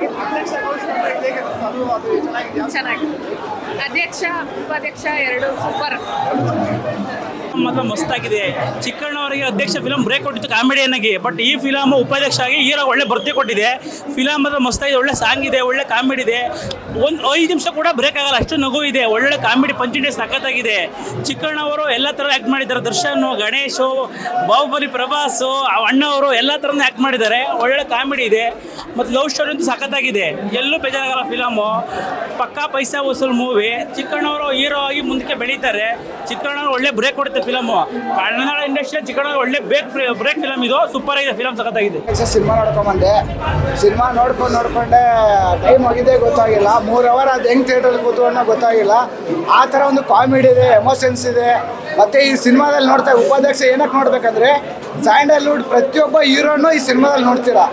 Like, ಚೆನ್ನಾಗಿದೆ. ಅಧ್ಯಕ್ಷ ಉಪಾಧ್ಯಕ್ಷ ಎರಡು ಸೂಪರ್. ಮಾತ್ರ ಮಸ್ತಾಗಿದೆ. ಚಿಕ್ಕಣ್ಣವರಿಗೆ ಅಧ್ಯಕ್ಷ ಫಿಲಮ್ ಬ್ರೇಕ್ ಕೊಟ್ಟಿತ್ತು ಕಾಮಿಡಿಯನ್ನಾಗಿ. ಬಟ್ ಈ ಫಿಲಮ್ ಉಪಾಧ್ಯಕ್ಷ ಆಗಿ ಹೀರೋ ಒಳ್ಳೆ ಬರ್ತಿ ಕೊಟ್ಟಿದೆ. ಫಿಲಮ್ ಮಾತ್ರ ಮಸ್ತಾಗಿದೆ ಒಳ್ಳೆ ಸಾಂಗ್ ಇದೆ ಒಳ್ಳೆ ಕಾಮಿಡಿ ಇದೆ. ಒಂದು ಐದು ನಿಮಿಷ ಕೂಡ ಬ್ರೇಕ್ ಆಗಲ್ಲ ಅಷ್ಟು ನಗು ಇದೆ. ಒಳ್ಳೆ ಕಾಮಿಡಿ ಪಂಚಿಂಡೆ ಸಖತ್ತಾಗಿದೆ. ಚಿಕ್ಕಣ್ಣವರು ಎಲ್ಲ ಥರ ಆ್ಯಕ್ಟ್ ಮಾಡಿದ್ದಾರೆ. ದರ್ಶನ್ ಗಣೇಶು ಬಾಹುಬಲಿ ಪ್ರಭಾಸು ಆ ಅಣ್ಣವರು ಎಲ್ಲ ಥರನೂ ಆ್ಯಕ್ಟ್ ಮಾಡಿದ್ದಾರೆ. ಒಳ್ಳೆ ಕಾಮಿಡಿ ಇದೆ. ಮತ್ತು ಲವ್ ಸ್ಟೋರಿ ಅಂತೂ ಸಖತ್ತಾಗಿದೆ. ಎಲ್ಲೂ ಬೇಜಾರಾಗಲ್ಲ ಫಿಲಮು. ಪಕ್ಕಾ ಪೈಸಾ ವಸೂಲ್ ಮೂವಿ. ಚಿಕ್ಕಣ್ಣವರು ಹೀರೋ ಆಗಿ ಮುಂದಕ್ಕೆ ಬೆಳೀತಾರೆ. ಚಿಕ್ಕಣ್ಣವ್ರು ಒಳ್ಳೆ ಬ್ರೇಕ್ ಕೊಡುತ್ತೆ ಫಿಲಮು ಕನ್ನಡ ಇಂಡಸ್ಟ್ರಿ ಚಿಕ್ಕಣ್ಣವ್ರು ಒಳ್ಳೆ ಬ್ರೇಕ್ ಬ್ರೇಕ್ ಫಿಲಮ್ ಇದು. ಸೂಪರ್ ಆಗಿದೆ ಫಿಲಮ್ ಸಖತ್ತಾಗಿದೆ. ಸಿನಿಮಾ ನೋಡ್ಕೊಂಬಂದೆ ಸಿನಿಮಾ ನೋಡ್ಕೊಂಡು ನೋಡ್ಕೊಂಡೆ ಟೈಮ್ ಹೋಗಿದೆ ಗೊತ್ತಾಗಿಲ್ಲ. ಮೂರು ಅವರ್ ಅದು ಹೆಂಗ್ ಥಿಯೇಟರ್ ಅನ್ನೋ ಗೊತ್ತಾಗಿಲ್ಲ. ಆ ಥರ ಒಂದು ಕಾಮಿಡಿ ಇದೆ ಎಮೋಷನ್ಸ್ ಇದೆ. ಮತ್ತೆ ಈ ಸಿನಿಮಾದಲ್ಲಿ ನೋಡ್ತಾ ಉಪಾಧ್ಯಕ್ಷ ಏನಕ್ಕೆ ನೋಡ್ಬೇಕಂದ್ರೆ ಸ್ಯಾಂಡಲ್ವುಡ್ ಪ್ರತಿಯೊಬ್ಬ ಹೀರೋನು ಈ ಸಿನಿಮಾದಲ್ಲಿ ನೋಡ್ತೀರಾ.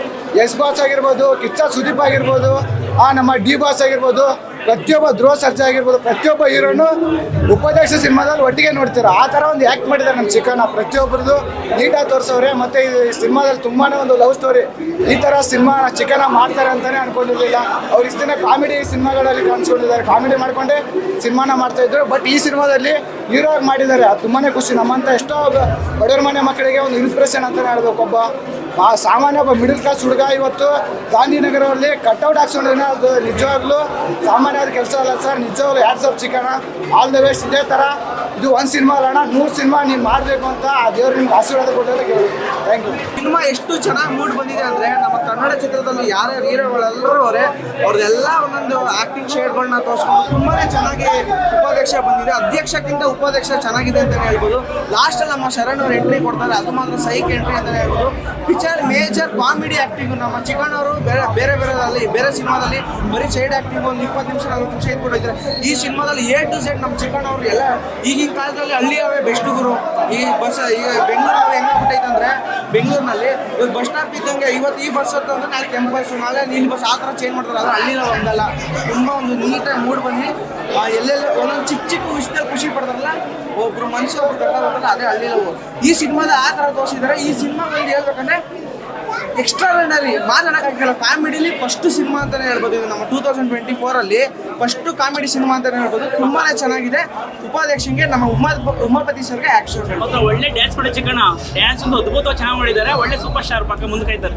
ಎಸ್ ಬಾಸ್ ಆಗಿರ್ಬೋದು, ಕಿಚ್ಚ ಸುದೀಪ್ ಆಗಿರ್ಬೋದು ಆ ನಮ್ಮ ಡಿ ಬಾಸ್ ಆಗಿರ್ಬೋದು, ಪ್ರತಿಯೊಬ್ಬ ಧ್ರುವ ಸರ್ಜಾ ಆಗಿರ್ಬೋದು, ಪ್ರತಿಯೊಬ್ಬ ಹೀರೋನು ಉಪಾಧ್ಯಕ್ಷ ಸಿನಿಮಾದಲ್ಲಿ ಒಟ್ಟಿಗೆ ನೋಡ್ತಾರೆ. ಆ ಥರ ಒಂದು ಆ್ಯಕ್ಟ್ ಮಾಡಿದ್ದಾರೆ ನಮ್ಮ ಚಿಕನ ಪ್ರತಿಯೊಬ್ಬರದು ನೀಟಾಗಿ ತೋರಿಸೋರೆ ಮತ್ತು ಈ ಸಿನಿಮಾದಲ್ಲಿ ತುಂಬಾ ಒಂದು ಲವ್ ಸ್ಟೋರಿ ಈ ಥರ ಸಿನಿಮಾ ಚಿಕನ ಮಾಡ್ತಾರೆ ಅಂತಲೇ ಅನ್ಕೊಂಡಿರಲಿಲ್ಲ. ಅವ್ರು ಇಷ್ಟು ದಿನ ಕಾಮಿಡಿ ಸಿನಿಮಾಗಳಲ್ಲಿ ಕಾಣಿಸ್ಕೊಂಡಿದ್ದಾರೆ. ಕಾಮಿಡಿ ಮಾಡ್ಕೊಂಡೆ ಸಿನಿಮಾನ ಮಾಡ್ತಾ ಇದ್ರು. ಬಟ್ ಈ ಸಿನಿಮಾದಲ್ಲಿ ಹೀರೋ ಆಗಿ ಮಾಡಿದ್ದಾರೆ. ಅದು ತುಂಬಾ ಖುಷಿ. ನಮ್ಮಂಥ ಎಷ್ಟೋ ಬಡವರ ಮನೆ ಮಕ್ಕಳಿಗೆ ಒಂದು ಇನ್ಸ್ಪಿರೇಷನ್ ಅಂತಲೇ ಹೇಳ್ಬೇಕು. ಒಬ್ಬ ಆ ಸಾಮಾನ್ಯ ಒಬ್ಬ ಮಿಡಲ್ ಕ್ಲಾಸ್ ಹುಡುಗ ಇವತ್ತು ಗಾಂಧಿನಗರದಲ್ಲಿ ಕಟ್ಔಟ್ ಹಾಕ್ಸೋಣ ಅದು ನಿಜವಾಗ್ಲೂ ಸಾಮಾನ್ಯವಾದ ಕೆಲಸ ಅಲ್ಲ ಸರ್. ನಿಜವಾಗ್ಲೂ ಎರಡು ಸಾವಿರ ಚಿಕ್ಕಣ ಆಲ್ ದ ವೇಸ್ಟ್ ಇದೇ ಥರ ಇದು ಒಂದು ಸಿನಿಮಾ ಅಲ್ಲ ಅಣ್ಣ. ನೂರು ಸಿನಿಮಾ ನೀನು ಮಾಡಬೇಕು ಅಂತ ಆ ದೇವ್ರು ನಿಮ್ಗೆ ಆಶೀರ್ವಾದ ಕೊಟ್ಟರೆ ಕೇಳಿ ಥ್ಯಾಂಕ್ ಯು ಸಿನಿಮಾ ಎಷ್ಟು ಚೆನ್ನಾಗಿ ಮೂಡ್ ಬಂದಿದೆ ಅಂದರೆ ನಮ್ಮ ಕನ್ನಡ ಚಿತ್ರದಲ್ಲಿ ಯಾರ್ಯಾರು ಹೀರೋಗಳೆಲ್ಲರೂ ಅವರೇ ಅವ್ರದ್ದೆಲ್ಲ ಒಂದೊಂದು ಆ್ಯಕ್ಟಿಂಗ್ ಶೇಡ್ಗಳನ್ನ ತೋರಿಸ್ಕೊಂಡು ತುಂಬಾ ಚೆನ್ನಾಗಿ ಉಪಾಧ್ಯಕ್ಷ ಬಂದಿದೆ. ಅಧ್ಯಕ್ಷಕ್ಕಿಂತ ಉಪಾಧ್ಯಕ್ಷ ಚೆನ್ನಾಗಿದೆ ಅಂತಲೇ ಹೇಳ್ಬೋದು. ಲಾಸ್ಟಲ್ಲಿ ನಮ್ಮ ಶರಣ್ ಅವ್ರು ಎಂಟ್ರಿ ಕೊಡ್ತಾರೆ. ಅದು ಮಾತ್ರ ಸೈಕ್ ಎಂಟ್ರಿ ಅಂತಲೇ ಹೇಳ್ಬೋದು. ಪಿಕ್ಚರ್ ಮೇಜರ್ ಕಾಮಿಡಿ ಆಕ್ಟಿಂಗ್ ನಮ್ಮ ಚಿಕ್ಕಣ್ಣವರು ಬೇರೆ ಬೇರೆ ಬೇರೆದಲ್ಲಿ, ಬೇರೆ ಸಿನಿಮಾದಲ್ಲಿ ಬರೀ ಸೈಡ್ ಆಕ್ಟಿಂಗ್ ಒಂದು ಇಪ್ಪತ್ತು ನಿಮಿಷ, ನಲ್ವತ್ತು ನಿಮಿಷ ಇಟ್ಕೊಂಡಿದ್ದಾರೆ ಈ ಸಿನಿಮಾದಲ್ಲಿ ಎ ಟು ಸೆಡ್ ನಮ್ಮ ಚಿಕ್ಕಣ್ಣವ್ರು ಎಲ್ಲ ಈಗಿನ ಕಾಲದಲ್ಲಿ ಹಳ್ಳಿಯವೇ ಬೆಸ್ಟ್ ಗುರು. ಈ ಬಸ್ ಈಗ ಬೆಂಗಳೂರಲ್ಲಿ ಹೆಂಗಾಗ್ಬಿಟ್ಟೈತೆ ಅಂದ್ರೆ ಬೆಂಗಳೂರಿನಲ್ಲಿ ಇವತ್ತು ಬಸ್ ಸ್ಟಾಪ್ ಇದ್ದಂಗೆ ಇವತ್ತು ಈ ಬಸ್ ಅಂದ್ರೆ ನಾಳೆ ಕೆಂಪು ಬಸ್ ನಾಳೆ ನೀಲಿ ಬಸ್ ಆ ಥರ ಚೇಂಜ್ ಮಾಡ್ತಾರೆ. ಅದು ನಾವು ಒಂದಲ್ಲ. ತುಂಬ ಒಂದು ನೀಟಾಗಿ ಮೂಡ್ ಆ, ಎಲ್ಲೆಲ್ಲ ಒಂದೊಂದು ಚಿಕ್ಕ ಚಿಕ್ಕ ವಿಷಯದಲ್ಲಿ ಖುಷಿ ಪಡ್ತಾರಲ್ಲ ಒಬ್ರು ಮನುಷ್ಯ ಒಬ್ರು ಹೋಗ್ತಾರಲ್ಲ ಅದೇ ಲವ್ ಈ ಸಿನಿಮಾದ ಆ ಥರ ತೋರಿಸಿದ್ದಾರೆ. ಈ ಸಿನಿಮಾ ಬಂದು ಹೇಳ್ಬೇಕಂದ್ರೆ ಎಕ್ಸ್ಟ್ರಾರ್ಡಿನರಿ ಮಾತಾಡೋಕ್ಕಾಗಲ್ಲ ಕಾಮಿಡಿಲಿ ಫಸ್ಟ್ ಸಿನಿಮಾ ಅಂತಲೇ ಹೇಳ್ಬೋದು. ಇದು ನಮ್ಮ ಟೂ ತೌಸಂಡ್ ಟ್ವೆಂಟಿ ಫೋರಲ್ಲಿ ಫಸ್ಟ್ ಕಾಮಿಡಿ ಸಿನಿಮಾ ಅಂತಲೇ ಹೇಳ್ಬೋದು. ತುಂಬಾ ಚೆನ್ನಾಗಿದೆ. ಉಪಾಧ್ಯಕ್ಷಂಗೆ ನಮ್ಮ ಉಮಾ ಉಮಾಪತಿ ಸರ್ಗೆ ಆ್ಯಕ್ಷನ್ ಒಳ್ಳೆ ಡ್ಯಾನ್ಸ್ ಮಾಡಿ ಚಿಕ್ಕಣ್ಣ. ಡ್ಯಾನ್ಸ್ ಒಂದು ಅದ್ಭುತವಾಗಿ ಚೆನ್ನಾಗಿ ಮಾಡಿದ್ದಾರೆ. ಒಳ್ಳೆ ಸೂಪರ್ ಸ್ಟಾರ್ ಪಕ್ಕ ಮುಂದೆ ಕಾಯ್ತಾರೆ